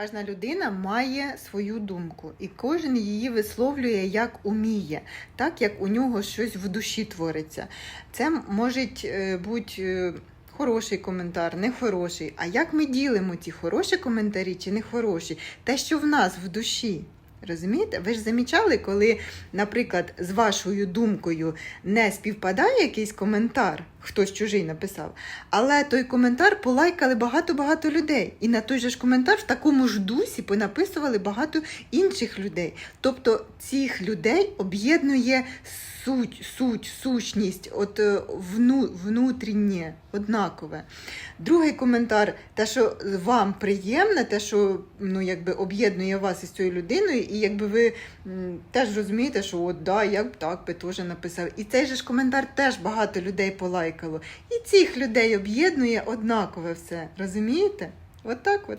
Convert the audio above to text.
Кожна людина має свою думку, і кожен її висловлює як уміє, так як у нього щось в душі твориться. Це може е, бути е, хороший коментар, не хороший. А як ми ділимо ті хороші коментарі чи не хороші? Те, що в нас в душі. Розумієте? Ви ж замічали, коли, наприклад, з вашою думкою не співпадає якийсь коментар, хтось чужий написав, але той коментар полайкали багато-багато людей. І на той же ж коментар в такому ж дусі понаписували багато інших людей. Тобто цих людей об'єднує суть, суть, сущність, от е, вну, внутрішнє, однакове. Другий коментар, те, що вам приємне, те, що ну, якби об'єднує вас із цією людиною, і якби ви теж розумієте, що от да, я б так би теж написав. І цей же ж коментар теж багато людей полайкало. І цих людей об'єднує однакове все. Розумієте? От так от.